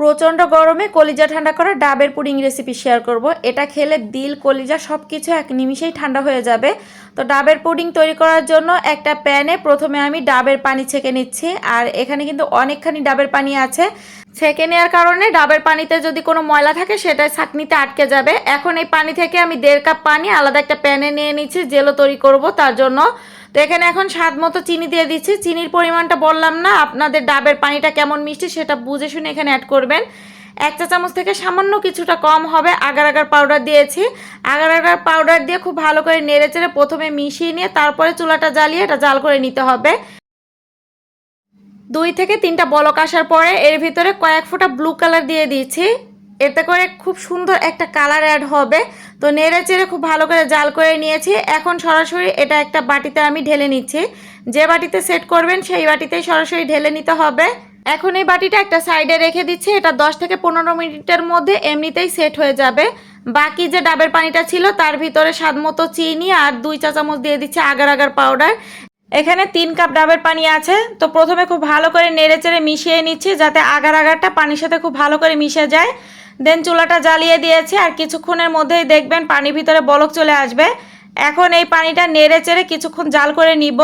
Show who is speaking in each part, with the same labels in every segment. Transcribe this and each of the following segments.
Speaker 1: প্রচণ্ড গরমে কলিজা ঠান্ডা করা ডাবের পুডিং রেসিপি শেয়ার করব। এটা খেলে দিল, কলিজা সব কিছু এক নিমিষেই ঠান্ডা হয়ে যাবে। তো ডাবের পুডিং তৈরি করার জন্য একটা প্যানে প্রথমে আমি ডাবের পানি ছেঁকে নিচ্ছি। আর এখানে কিন্তু অনেকখানি ডাবের পানি আছে। ছেঁকে নেওয়ার কারণে ডাবের পানিতে যদি কোনো ময়লা থাকে, সেটা ছাকনিতে আটকে যাবে। এখন এই পানি থেকে আমি দেড় কাপ পানি আলাদা একটা প্যানে নিয়ে নিচ্ছি, জেলো তৈরি করব তার জন্য। তো এখানে এখন স্বাদ মতো চিনি দিয়ে দিচ্ছি। চিনির পরিমাণটা বললাম না, আপনাদের ডাবের পানিটা কেমন মিষ্টি সেটা বুঝে শুনে এখানে অ্যাড করবেন। এক চা চামচ থেকে সামান্য কিছুটা কম হবে, আগার আগার পাউডার দিয়েছি। আগার আগার পাউডার দিয়ে খুব ভালো করে নেড়ে চেড়ে প্রথমে মিশিয়ে নিয়ে তারপরে চুলাটা জ্বালিয়ে এটা জাল করে নিতে হবে। দুই থেকে তিনটা বলক আসার পরে এর ভিতরে কয়েক ফোঁটা ব্লু কালার দিয়ে দিয়েছি। এতে করে খুব সুন্দর একটা কালার অ্যাড হবে। তো নেড়ে চেড়ে খুব ভালো করে জাল করে নিয়েছি। এখন সরাসরি এটা একটা বাটিতে আমি ঢেলে নিচ্ছি। যে বাটিতে সেট করবেন, সেই বাটিতেই সরাসরি ঢেলে নিতে হবে। এখন এই বাটিটা একটা সাইডে রেখে দিচ্ছি। এটা 10 থেকে পনেরো মিনিটের মধ্যে এমনিতেই সেট হয়ে যাবে। বাকি যে ডাবের পানিটা ছিল, তার ভিতরে স্বাদ মতো চিনি আর দুই চা চামচ দিয়ে দিচ্ছে আগার আগার পাউডার এখানে তিন কাপ ডাবের পানি আছে। তো প্রথমে খুব ভালো করে নেড়ে চেড়ে মিশিয়ে নিচ্ছি, যাতে আগার আগারটা পানির সাথে খুব ভালো করে মিশে যায়। দেন চুলাটা জ্বালিয়ে দিয়েছি আর কিছুক্ষণের মধ্যেই দেখবেন পানির ভিতরে বলক চলে আসবে। এখন এই পানিটা নেড়ে চেড়ে কিছুক্ষণ জাল করে নিব।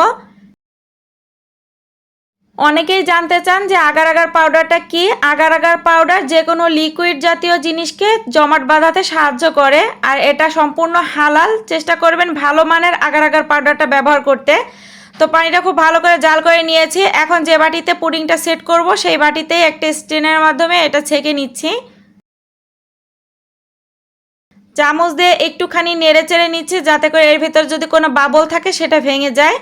Speaker 1: অনেকেই জানতে চান যে আগার আগার পাউডারটা কি? আগার আগার পাউডার যে কোনো লিকুইড জাতীয় জিনিসকে জমাট বাঁধাতে সাহায্য করে আর এটা সম্পূর্ণ হালাল। চেষ্টা করবেন ভালো মানের আগার আগার পাউডারটা ব্যবহার করতে। তো পানিটা খুব ভালো করে জাল করে নিয়েছি। এখন যে বাটিতে পুডিংটা সেট করব সেই বাটিতেই একটা স্টেনের মাধ্যমে এটা ছেঁকে নিচ্ছি। চামচ দিয়ে একটুখানি নেড়ে চেড়ে নিচ্ছি, যাতে করে এর ভিতর যদি কোনো বাবল থাকে সেটা ভেঙে যায়।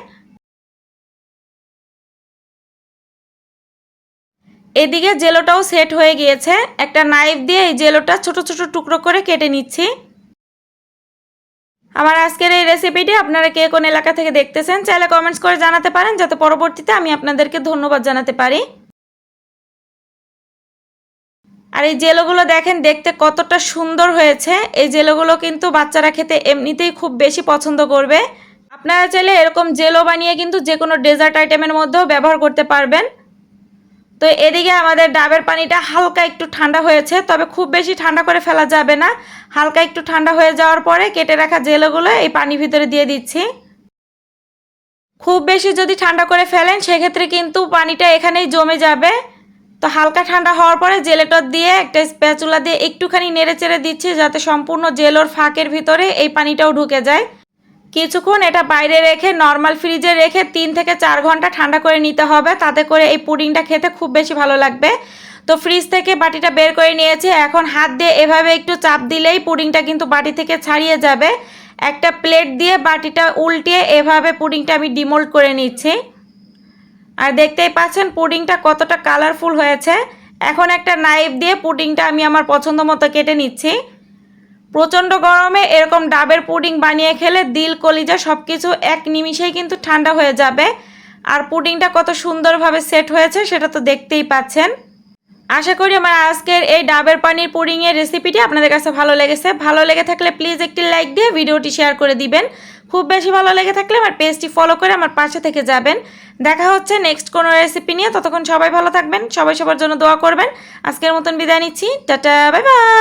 Speaker 1: এদিকে জেলোটাও সেট হয়ে গিয়েছে। একটা নাইফ দিয়ে এই জেলোটা ছোট ছোট টুকরো করে কেটে নিচ্ছি। আমার আজকের এই রেসিপিটি আপনারা কে কোন এলাকা থেকে দেখতেছেন, চাইলে কমেন্টস করে জানাতে পারেন, যাতে পরবর্তীতে আমি আপনাদেরকে ধন্যবাদ জানাতে পারি। আর এই জেলোগুলো দেখেন, দেখতে কতটা সুন্দর হয়েছে। এই জেলোগুলো কিন্তু বাচ্চারা খেতে এমনিতেই খুব বেশি পছন্দ করবে। আপনারা চাইলে এরকম জেলো বানিয়ে কিন্তু যে কোনো ডেজার্ট আইটেমের মধ্যেও ব্যবহার করতে পারবেন। তো এদিকে আমাদের ডাবের পানিটা হালকা একটু ঠান্ডা হয়েছে, তবে খুব বেশি ঠান্ডা করে ফেলা যাবে না। হালকা একটু ঠান্ডা হয়ে যাওয়ার পরে কেটে রাখা জেলোগুলো এই পানির ভিতরে দিয়ে দিচ্ছি। খুব বেশি যদি ঠান্ডা করে ফেলেন, সেক্ষেত্রে কিন্তু পানিটা এখানেই জমে যাবে। তো হালকা ঠান্ডা হওয়ার পরে জেলেটা দিয়ে একটা স্প্যাচুলা দিয়ে একটুখানি নেড়ে চেড়ে দিচ্ছি যাতে সম্পূর্ণ জেলোর ফাঁকের ভিতরে এই পানিটাও ঢুকে যায়। কিছুক্ষণ এটা বাইরে রেখে নর্মাল ফ্রিজে রেখে তিন থেকে চার ঘণ্টা ঠান্ডা করে নিতে হবে, তাতে করে এই পুডিংটা খেতে খুব বেশি ভালো লাগবে। তো ফ্রিজ থেকে বাটিটা বের করে নিয়েছি, এখন হাত দিয়ে এভাবে একটু চাপ দিলেই পুডিংটা কিন্তু বাটি থেকে ছাড়িয়ে যাবে। একটা প্লেট দিয়ে বাটিটা উল্টিয়ে এভাবে পুডিংটা আমি ডিমোল্ড করে নিচ্ছি। আর দেখতেই পাচ্ছেন পুডিংটা কতটা কালারফুল হয়েছে। এখন একটা নাইফ দিয়ে পুডিংটা আমি আমার পছন্দ মতো কেটে নিচ্ছি। প্রচণ্ড গরমে এরকম ডাবের পুডিং বানিয়ে খেলে দিল, কলিজা সব কিছু এক নিমিষেই কিন্তু ঠান্ডা হয়ে যাবে। আর পুডিংটা কত সুন্দরভাবে সেট হয়েছে, সেটা তো দেখতেই পাচ্ছেন। আশা করি আমার আজকের এই ডাবের পানির পুডিংয়ের রেসিপিটি আপনাদের কাছে ভালো লেগেছে। ভালো লেগে থাকলে প্লিজ একটি লাইক দিয়ে ভিডিওটি শেয়ার করে দিবেন। খুব বেশি ভালো লেগে থাকলে আমার পেজটি ফলো করে আমার পাশে থেকে যাবেন। দেখা হচ্ছে নেক্সট কোনো রেসিপি নিয়ে। ততক্ষণ সবাই ভালো থাকবেন, সবাই সবার জন্য দোয়া করবেন। আজকের মতন বিদায় নিচ্ছি। Tata bye bye